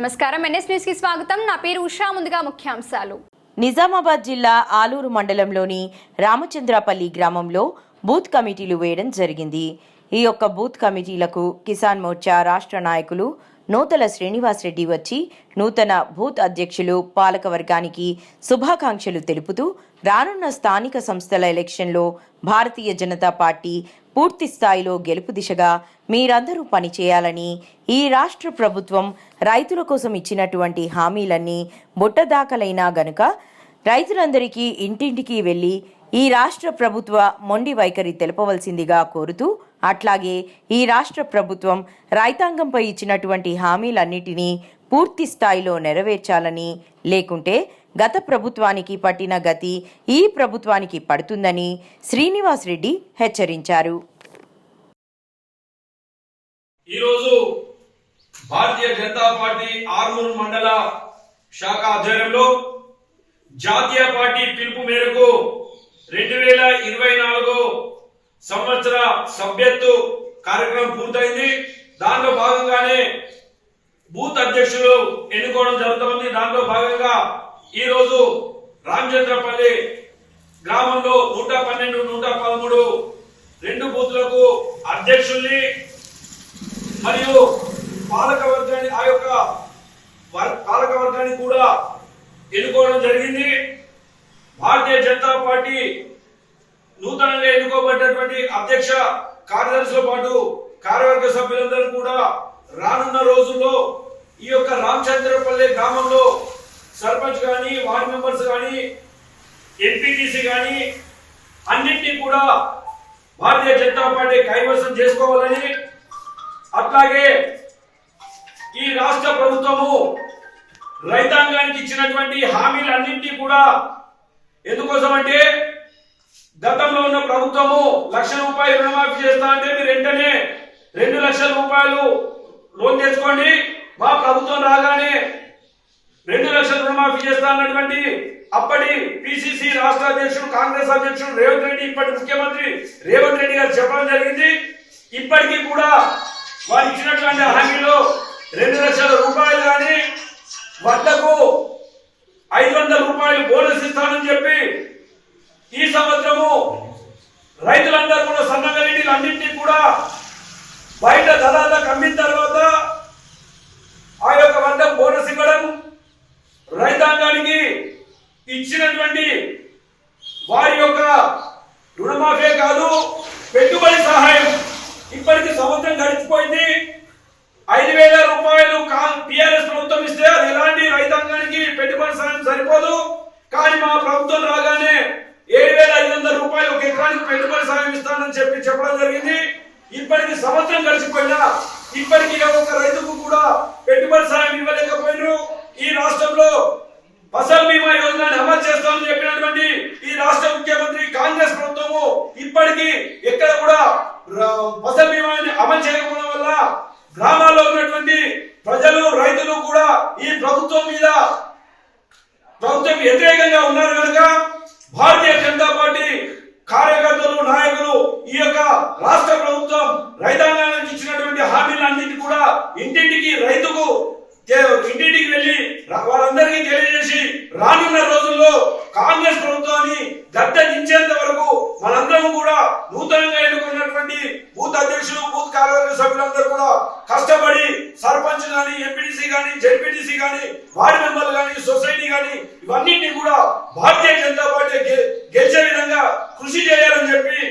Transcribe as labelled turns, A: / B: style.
A: నమస్కారం. ఎన్ఎస్ న్యూస్కి స్వాగతం. నా పేరు ఉషా. ముందుగా ముఖ్యాంశాలు.
B: నిజామాబాద్ జిల్లా ఆలూరు మండలంలోని రామచంద్రపల్లి గ్రామంలో బూత్ కమిటీలు వేయడం జరిగింది. ఈ యొక్క బూత్ కమిటీలకు కిసాన్ మోర్చా రాష్ట్ర నాయకులు నూతల శ్రీనివాసరెడ్డి వచ్చి నూతన బూత్ అధ్యక్షులు పాలకవర్గానికి శుభాకాంక్షలు తెలుపుతూ రానున్న స్థానిక సంస్థల ఎలక్షన్లో భారతీయ జనతా పార్టీ పూర్తి స్థాయిలో గెలుపు దిశగా మీరందరూ పనిచేయాలని ఈ రాష్ట్ర ప్రభుత్వం రైతుల కోసం ఇచ్చినటువంటి హామీలన్నీ బుట్టదాఖలైనా గనుక రైతులందరికీ ఇంటింటికి వెళ్ళి ఈ రాష్ట్ర ప్రభుత్వ మొండి వైఖరి తెలపవలసిందిగా కోరుతూ అట్లాగే ఈ రాష్ట్ర ప్రభుత్వం రైతాంగంపై ఇచ్చినటువంటి హామీలన్నిటినీ పూర్తి స్థాయిలో నెరవేర్చాలని లేకుంటే గత ప్రభుత్వానికి పట్టిన గతి ఈ ప్రభుత్వానికి పడుతుందని శ్రీనివాస్ రెడ్డి హెచ్చరించారు.
C: ఈరోజు భారతీయ జనతా పార్టీ ఆర్మూర్ మండల శాఖ ఆధ్వర్యంలో జాతీయ పార్టీ పిలుపు మేరకు రెండు వేల ఇరవై నాలుగు సంవత్సర సభ్యత్వ కార్యక్రమం పూర్తయింది. దాంట్లో భాగంగానే బూత్ అధ్యక్షులు ఎన్నుకోవడం జరుగుతుంది. దాంట్లో భాగంగా ఈ రోజు రామచంద్రపల్లి గ్రామంలో నూట పన్నెండు నూట పదమూడు రెండు బూత్లకు అధ్యక్షుల్ని మరియు పాలక వర్గాన్ని ఆ యొక్క పాలకవర్గాన్ని పాలక వర్గాన్ని కూడా ఎన్నుకోవడం జరిగింది. భారతీయ జనతా పార్టీ నూతనంగా ఎన్నుకోబడినటువంటి అధ్యక్ష కార్యదర్శితో పాటు కార్యవర్గ సభ్యులందరూ కూడా రానున్న రోజుల్లో ఈ యొక్క రామచంద్రపల్లి గ్రామంలో సర్పంచ్ కానీ వార్డు మెంబర్స్ కానీ ఎంపీటీసీ కానీ అన్నింటినీ కూడా భారతీయ జనతా పార్టీ కైవసం చేసుకోవాలని అట్లాగే ఈ రాష్ట్ర ప్రభుత్వము రైతాంగానికి ఇచ్చినటువంటి హామీలన్నింటినీ కూడా ఎందుకోసం అంటే గతంలో ఉన్న ప్రభుత్వము లక్ష రూపాయలు రుణమాఫీ చేస్తా అంటే మీరు వెంటనే రెండు లక్షల రూపాయలు లోన్ తెచ్చుకోండి. మా ప్రభుత్వం రాగానే రెండు లక్షల రుణమాఫీ చేస్తా అన్నటువంటి అప్పటి పిసిసి రాష్ట్ర అధ్యక్షుడు కాంగ్రెస్ అధ్యక్షుడు రేవంత్ రెడ్డి ఇప్పటి ముఖ్యమంత్రి రేవంత్ రెడ్డి గారు చెప్పడం జరిగింది. ఇప్పటికీ కూడా వారు ఇచ్చినటువంటి హామీలో రెండు లక్షల రూపాయలు కానీ వద్దకు ఐదు వందల రూపాయలు బోనస్ ఇస్తానని చెప్పి ఈ సంవత్సరము రైతులందరూ కూడా సన్నగా నీటిలు అన్నింటినీ కూడా బయట దళాలకు అమ్మిన తర్వాత ఆ యొక్క వద్ద బోనస్ ఇవ్వడం రైతాంగానికి ఇచ్చినటువంటి వారి యొక్క రుణమాఫీ కాదు పెట్టుబడి సహాయం. ఇప్పటికి సంవత్సరం గడిచిపోయింది. ఐదు వేల రూపాయలు టిఆర్ఎస్ ప్రభుత్వం ఇస్తే అది ఎలాంటి రైతాంగానికి పెట్టుబడి సహాయం సరిపోదు. కానీ మా ప్రభుత్వం రాగానే ఏడు వేల ఐదు వందల రూపాయలు ఒక ఎకరానికి పెట్టుబడి సహాయం ఇస్తానని చెప్పి చెప్పడం జరిగింది. ఇప్పటికి సంవత్సరం గడిచిపోయినా ఇప్పటికి ఒక్క రైతుకు కూడా పెట్టుబడి సాయం ఇవ్వలేకపోయినారు. ఈ రాష్ట్రంలో ఫసల్ బీమా యోజనని అమలు చేస్తామని చెప్పినటువంటి ఈ రాష్ట్ర ముఖ్యమంత్రి కాంగ్రెస్ ప్రభుత్వము ఇప్పటికీ ఎక్కడ కూడా ఫసల్ బీమాని అమలు చేయకపోవడం వల్ల గ్రామాల్లో ఉన్నటువంటి ప్రజలు రైతులు కూడా ఈ ప్రభుత్వం మీద ప్రభుత్వం వ్యతిరేకంగా ఉన్నారు కనుక భారతీయ జనతా పార్టీ రానున్న రోజుల్లో కాంగ్రెస్ ప్రభుత్వాన్ని దట్టనిచ్చేంత వరకు మనందరం కూడా నూతనంగా ఎన్నుకున్నటువంటి బూత్ అధ్యక్షులు బూత్ కార్యవర్గ సభ్యులందరూ కూడా కష్టపడి సర్పంచ్ గాని ఎంపీటీసీ గాని జడ్పీటీసీ గాని వార్డు మెంబర్లు గాని సొసైటీ గాని ఇవన్నింటినీ కూడా భారతీయ జనతా పార్టీ గెలిచే విధంగా కృషి చేయాలని చెప్పి